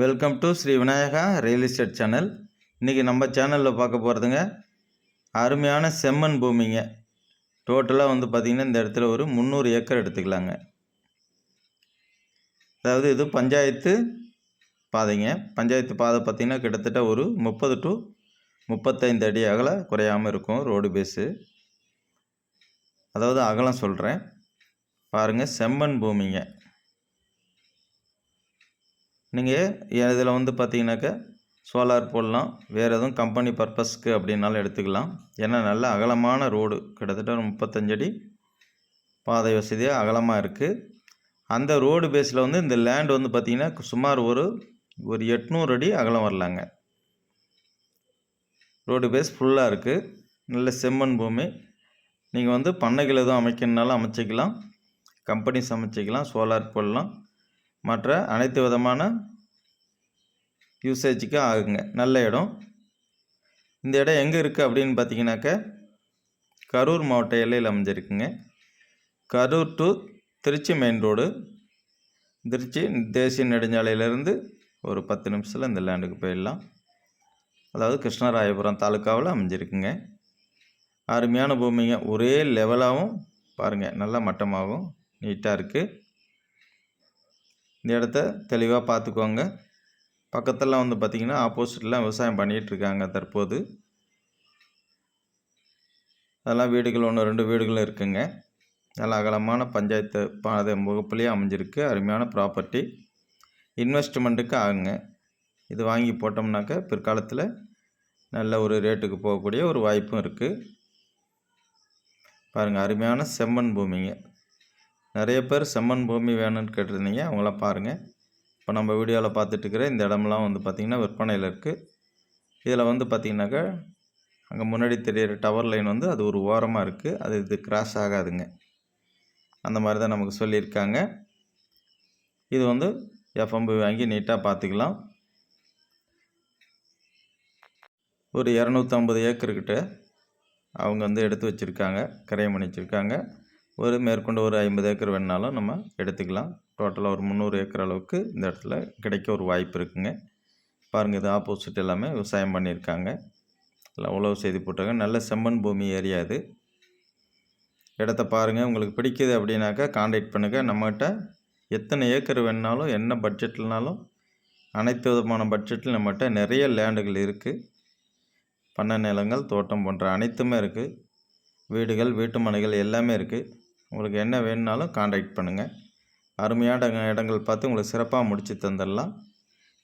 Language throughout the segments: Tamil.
Welcome to Shri Vinayaka real estate channel இன்றைக்கி நம்ம சேனலில் பார்க்க போகிறதுங்க அருமையான செம்மண் பூமிங்க. டோட்டலாக வந்து பார்த்திங்கன்னா இந்த இடத்துல ஒரு முந்நூறு ஏக்கர் எடுத்துக்கலாங்க. அதாவது இது பஞ்சாயத்து பாதைங்க. பஞ்சாயத்து பாதை பார்த்திங்கன்னா கிட்டத்தட்ட ஒரு முப்பது டு முப்பத்தைந்து அடி அகல குறையாமல் இருக்கும் ரோடு பேஸு அதாவது அகலம் சொல்கிறேன் பாருங்கள் செம்மண் பூமிங்க. நீங்கள் இதில் வந்து பார்த்தீங்கன்னாக்கா சோலார் போடலாம். வேறு எதுவும் கம்பெனி பர்பஸ்க்கு அப்படின்னாலும் எடுத்துக்கலாம். ஏன்னா நல்ல அகலமான ரோடு கிட்டத்தட்ட முப்பத்தஞ்சடி முப்பத்தஞ்சு அடி பாதை வசதியாக அகலமாக இருக்குது அந்த ரோடு பேஸில் வந்து இந்த லேண்ட் வந்து பார்த்திங்கன்னா சுமார் ஒரு ஒரு எட்நூறு அடி அகலம் வரலாங்க. ரோடு பேஸ் ஃபுல்லாக இருக்குது நல்ல செம்மண் பூமி. நீங்கள் வந்து பண்ணைகள் எதுவும் அமைக்கணுனாலும் அமைச்சிக்கலாம். கம்பெனிஸ் அமைச்சிக்கலாம். சோலார் போடலாம். மற்ற அனைத்து விதமான யூசேஜுக்கும் ஆகுங்க. நல்ல இடம். இந்த இடம் எங்கே இருக்குது அப்படின்னு பார்த்தீங்கன்னாக்க கரூர் மாவட்ட எல்லையில் அமைஞ்சிருக்குங்க. Karur to Trichy main road Trichy தேசிய நெடுஞ்சாலையிலேருந்து ஒரு பத்து நிமிஷத்தில் இந்த லேண்டுக்கு போயிடலாம். அதாவது கிருஷ்ணராயபுரம் தாலுக்காவில் அமைஞ்சிருக்குங்க. அருமையான பூமிங்க. ஒரே லெவலாகவும் பாருங்கள் நல்லா மட்டமாகவும் நீட்டாக இருக்குது இந்த இடத்த தெளிவாக பார்த்துக்கோங்க பக்கத்தில் வந்து பார்த்திங்கன்னா ஆப்போசிட்லாம் விவசாயம் பண்ணிகிட்ருக்காங்க தற்போது. அதெல்லாம் வீடுகள் ஒன்று ரெண்டு வீடுகளும் இருக்குங்க. நல்ல அகலமான பஞ்சாயத்து பாதை முகப்புலேயே அமைஞ்சிருக்கு. அருமையான ப்ராப்பர்ட்டி. இன்வெஸ்ட்மெண்ட்டுக்கு ஆகுங்க. இது வாங்கி போட்டோம்னாக்க பிற்காலத்தில் நல்ல ஒரு ரேட்டுக்கு போகக்கூடிய ஒரு வாய்ப்பும் இருக்குது பாருங்கள் அருமையான செம்மண் பூமிங்க. நிறைய பேர் செம்மண் பூமி வேணும்னு கேட்டிருந்தீங்க அவங்களாம் பாருங்கள் இப்போ நம்ம வீடியோவில் பார்த்துட்டுருக்கிற இந்த இடம்லாம் வந்து பார்த்திங்கன்னா விற்பனையில் இருக்குது இதில் வந்து பார்த்திங்கனாக்கா அங்கே முன்னாடி தெரியிற டவர் லைன் வந்து அது ஒரு ஓரமாக இருக்குது அது இது கிராஸ் ஆகாதுங்க. அந்த மாதிரி தான் நமக்கு சொல்லியிருக்காங்க. இது வந்து எஃப்எம்பி வாங்கி நீட்டாக பார்த்துக்கலாம். ஒரு இரநூத்தம்பது ஏக்கர்கிட்ட அவங்க வந்து எடுத்து வச்சுருக்காங்க கிரையம் பண்ணி வச்சுருக்காங்க ஒரு மேற்கொண்டு ஒரு ஐம்பது ஏக்கர் வேணுனாலும் நம்ம எடுத்துக்கலாம். டோட்டலாக ஒரு முந்நூறு ஏக்கர் அளவுக்கு இந்த இடத்துல கிடைக்க ஒரு வாய்ப்பு இருக்குங்க. பாருங்கள் இது ஆப்போசிட் எல்லாமே விவசாயம் பண்ணியிருக்காங்க. எல்லாம் உழவு செய்து போட்டாங்க நல்ல செம்மண் பூமி ஏரியா இது. இடத்த பாருங்கள் உங்களுக்கு பிடிக்குது அப்படின்னாக்கா காண்டாக்ட் பண்ணுங்கள் நம்மகிட்ட எத்தனை ஏக்கர் வேணுனாலும் என்ன பட்ஜெட்லனாலும் அனைத்து விதமான பட்ஜெட்டில் நம்மகிட்ட நிறைய லேண்டுகள் இருக்குது பண்ணை நிலங்கள் தோட்டம் போன்ற அனைத்துமே இருக்குது வீடுகள் வீட்டு மனைகள் எல்லாமே இருக்குது உங்களுக்கு என்ன வேணுனாலும் காண்டாக்ட் பண்ணுங்கள் அருமையான இடங்கள் பார்த்து உங்களுக்கு சிறப்பாக முடித்து தந்துடலாம்.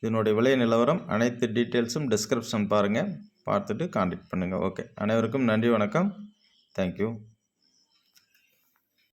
இதனுடைய விலை நிலவரம் அனைத்து டீட்டெயில்ஸும் டிஸ்கிரிப்ஷன் பாருங்கள் பார்த்துட்டு காண்டாக்ட் பண்ணுங்கள் ஓகே அனைவருக்கும் நன்றி வணக்கம். தேங்க்யூ